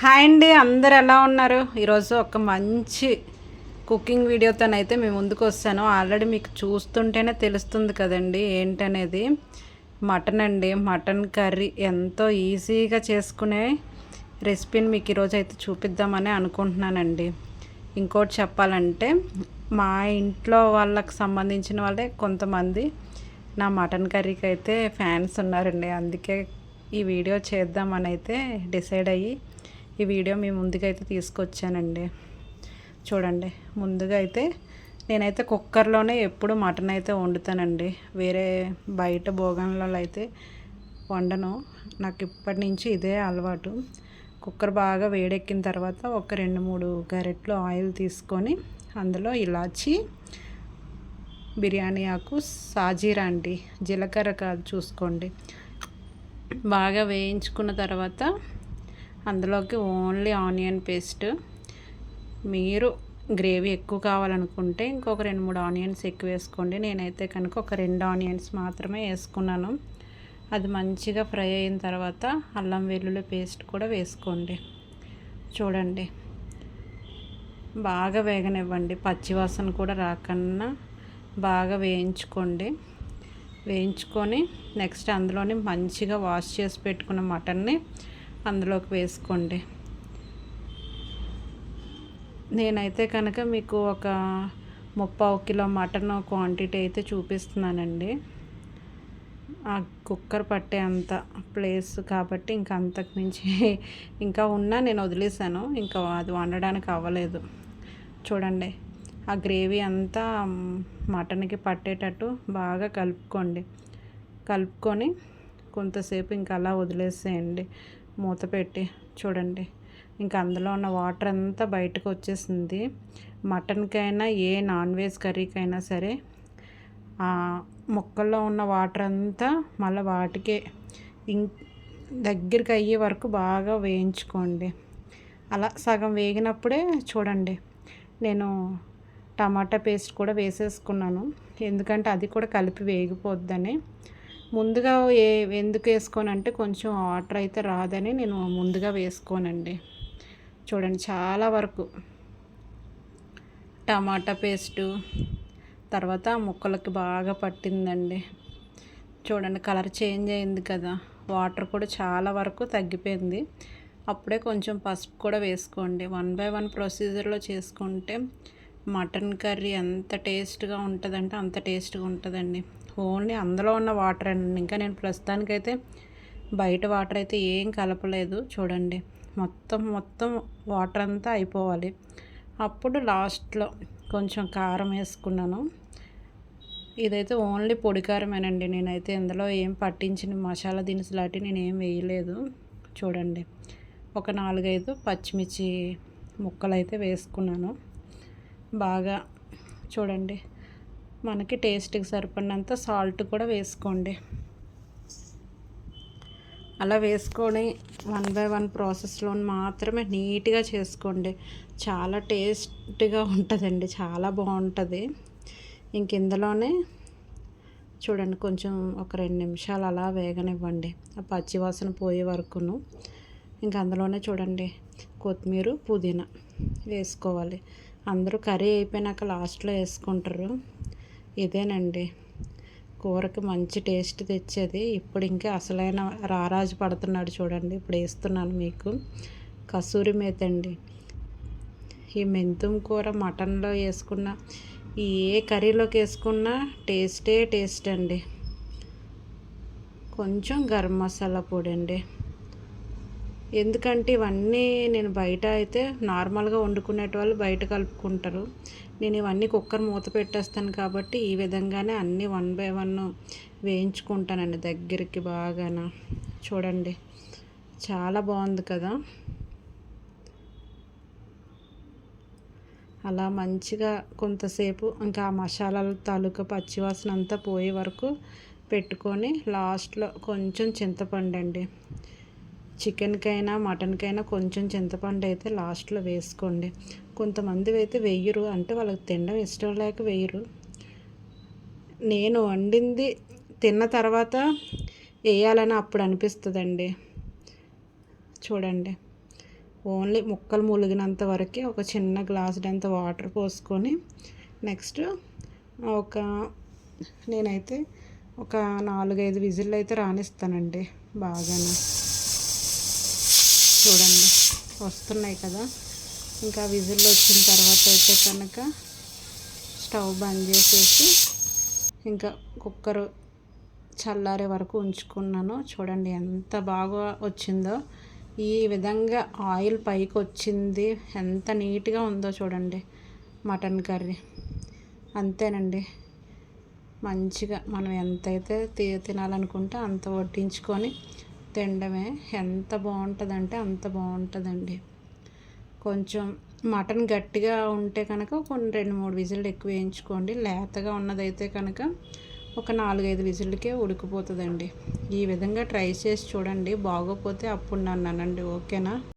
Hi అండి అందరు ఎలా ఉన్నారు? ఈరోజు ఒక మంచి కుకింగ్ వీడియోతోనైతే మేము ముందుకు వస్తాను. ఆల్రెడీ మీకు చూస్తుంటేనే తెలుస్తుంది కదండి ఏంటనేది. మటన్ అండి మటన్ కర్రీ ఎంతో ఈజీగా చేసుకునే రెసిపీని మీకు ఈరోజు అయితే చూపిద్దామని అనుకుంటున్నానండి. ఇంకోటి చెప్పాలంటే మా ఇంట్లో వాళ్ళకి సంబంధించిన వాళ్ళే కొంతమంది నా మటన్ కర్రీకి అయితే ఫ్యాన్స్ ఉన్నారండి. అందుకే ఈ వీడియో చేద్దామని అయితే డిసైడ్ అయ్యి ఈ వీడియో మీ అయితే తీసుకొచ్చానండి. చూడండి ముందుగా అయితే నేనైతే కుక్కర్లోనే ఎప్పుడు మటన్ అయితే వండుతానండి. వేరే బయట భోగంలో అయితే వండను. నాకు ఇప్పటి నుంచి ఇదే అలవాటు. కుక్కర్ బాగా వేడెక్కిన తర్వాత ఒక రెండు మూడు గరెట్లు ఆయిల్ తీసుకొని అందులో ఇలాచి బిర్యానీ ఆకు సాజీరా అండి. జీలకర్ర కాదు చూసుకోండి. బాగా వేయించుకున్న తర్వాత అందులోకి ఓన్లీ ఆనియన్ పేస్ట్. మీరు గ్రేవీ ఎక్కువ కావాలనుకుంటే ఇంకొక రెండు మూడు ఆనియన్స్ ఎక్కువ వేసుకోండి. నేనైతే కనుక ఒక రెండు ఆనియన్స్ మాత్రమే వేసుకున్నాను. అది మంచిగా ఫ్రై అయిన తర్వాత అల్లం వెల్లుల్లి పేస్ట్ కూడా వేసుకోండి. చూడండి. బాగా వేగనివ్వండి. పచ్చివాసన కూడా రాకన్నా బాగా వేయించుకోండి. వేయించుకొని నెక్స్ట్ అందులోని మంచిగా వాష్ చేసి పెట్టుకున్న మటన్ని అందులోకి వేసుకోండి. నేనైతే కనుక మీకు ఒక ముప్పావు కిలో మటన్ క్వాంటిటీ అయితే చూపిస్తున్నానండి. ఆ కుక్కర్ పట్టే అంత ప్లేస్ కాబట్టి ఇంకా అంతకు మించి ఇంకా ఉన్నా నేను వదిలేసాను. ఇంకా అది వండడానికి అవ్వలేదు. చూడండి ఆ గ్రేవీ అంతా మటన్కి పట్టేటట్టు బాగా కలుపుకోండి. కలుపుకొని కొంతసేపు ఇంకా అలా వదిలేసేయండి. మూత పెట్టి చూడండి. ఇంకా అందులో ఉన్న వాటర్ అంతా బయటకు వచ్చేసింది. మటన్కైనా ఏ నాన్ వెజ్ కర్రీకైనా సరే ఆ ముక్కల్లో ఉన్న వాటర్ అంతా మళ్ళీ వాటికే ఇం దగ్గరికి అయ్యే వరకు బాగా వేయించుకోండి. అలా సగం వేగినప్పుడే చూడండి. నేను టమాటా పేస్ట్ కూడా వేసేసుకున్నాను. ఎందుకంటే అది కూడా కలిపి వేగిపోద్దని. ముందుగా ఏ ఎందుకు వేసుకోనంటే కొంచెం వాటర్ అయితే రాదని నేను ముందుగా వేసుకోనండి. చూడండి చాలా వరకు టమాటా పేస్టు తర్వాత ముక్కలకి బాగా పట్టిందండి. చూడండి కలర్ చేంజ్ అయింది కదా. వాటర్ కూడా చాలా వరకు తగ్గిపోయింది. అప్పుడే కొంచెం పసుపు కూడా వేసుకోండి. వన్ బై వన్ ప్రొసీజర్లో చేసుకుంటే మటన్ కర్రీ ఎంత టేస్ట్గా ఉంటుందంటే అంత టేస్ట్గా ఉంటుందండి. ఓన్లీ అందులో ఉన్న వాటర్ అండి. ఇంకా నేను ప్రస్తుతానికైతే బయట వాటర్ అయితే ఏం కలపలేదు. చూడండి. మొత్తం మొత్తం వాటర్ అంతా అయిపోవాలి. అప్పుడు లాస్ట్లో కొంచెం కారం వేసుకున్నాను. ఇదైతే ఓన్లీ పొడి కారమేనండి. నేనైతే ఇందులో ఏం పట్టించిన మసాలా దినుసులు లాంటివి నేను ఏం వేయలేదు. చూడండి. ఒక నాలుగైదు పచ్చిమిర్చి ముక్కలు అయితే వేసుకున్నాను. బాగా చూడండి. మనకి టేస్ట్కి సరిపడినంత సాల్ట్ కూడా వేసుకోండి. అలా వేసుకొని వన్ బై వన్ ప్రాసెస్లో మాత్రమే నీట్గా చేసుకోండి. చాలా టేస్ట్గా ఉంటుందండి. చాలా బాగుంటుంది. ఇంక ఇందులోనే చూడండి కొంచెం ఒక రెండు నిమిషాలు అలా వేగనివ్వండి. ఆ పచ్చివాసన పోయే వరకును. ఇంక అందులోనే చూడండి కొత్తిమీర పుదీనా వేసుకోవాలి. అందరూ కర్రీ అయిపోయినాక లాస్ట్లో వేసుకుంటారు. ఇదేనండి. కూరకి మంచి టేస్ట్ తెచ్చేది. ఇప్పుడు ఇంకా అసలైన రారాజు పడుతున్నాడు చూడండి. ఇప్పుడు వేస్తున్నాను మీకు. కసూరి మేత అండి ఈ మెంతుం కూర మటన్లో వేసుకున్న ఏ కర్రీలోకి వేసుకున్నా టేస్టే టేస్ట్ అండి కొంచెం గరం మసాలా పొడి అండి ఎందుకంటే ఇవన్నీ నేను బయట అయితే నార్మల్గా వండుకునేటి వాళ్ళు బయట కలుపుకుంటారు. నేను ఇవన్నీ కుక్కర్ మూత పెట్టేస్తాను కాబట్టి ఈ విధంగానే అన్నీ వన్ బై వన్ వేయించుకుంటానండి దగ్గరికి బాగాన. చూడండి చాలా బాగుంది కదా. అలా మంచిగా కొంతసేపు ఇంకా ఆ మసాలాల తాలూకా పచ్చివాసన అంతా పోయే వరకు పెట్టుకొని లాస్ట్లో కొంచెం చింతపండు అండి చికెన్కైనా మటన్కైనా కొంచెం చింతపండు అయితే లాస్ట్లో వేసుకోండి. కొంతమంది అయితే వెయ్యరు అంటే వాళ్ళకి తినడం ఇష్టం లేక వేయరు నేను వండింది తిన్న తర్వాత వేయాలని అప్పుడు అనిపిస్తుందండి. చూడండి. ఓన్లీ ముక్కలు ములిగినంత వరకు ఒక చిన్న గ్లాసుడంత వాటర్ పోసుకొని నెక్స్ట్ ఒక నేనైతే ఒక నాలుగైదు విజిల్లు అయితే రానిస్తానండి బాగానే. చూడండి. వస్తున్నాయి కదా. ఇంకా విజిల్ వచ్చిన తర్వాత అయితే కనుక స్టవ్ బంద్ చేసేసి ఇంకా కుక్కర్ చల్లారే వరకు ఉంచుకున్నాను. చూడండి ఎంత బాగా వచ్చిందో. ఈ విధంగా ఆయిల్ పైకి వచ్చింది. ఎంత నీట్గా ఉందో చూడండి. Mutton curry. అంతేనండి. మంచిగా మనం ఎంతైతే తినాలనుకుంటే అంత వడ్డించుకొని తినడమే. ఎంత బాగుంటుందంటే అంత బాగుంటుందండి. కొంచెం మటన్ గట్టిగా ఉంటే కనుక కొన్ని రెండు మూడు విజిల్లు ఎక్కువ వేయించుకోండి. లేతగా ఉన్నదైతే కనుక ఒక నాలుగైదు విజిల్కే ఉడికిపోతుందండి. ఈ విధంగా ట్రై చేసి చూడండి. బాగోపోతే అప్పుడు నన్ను అనండి. ఓకేనా?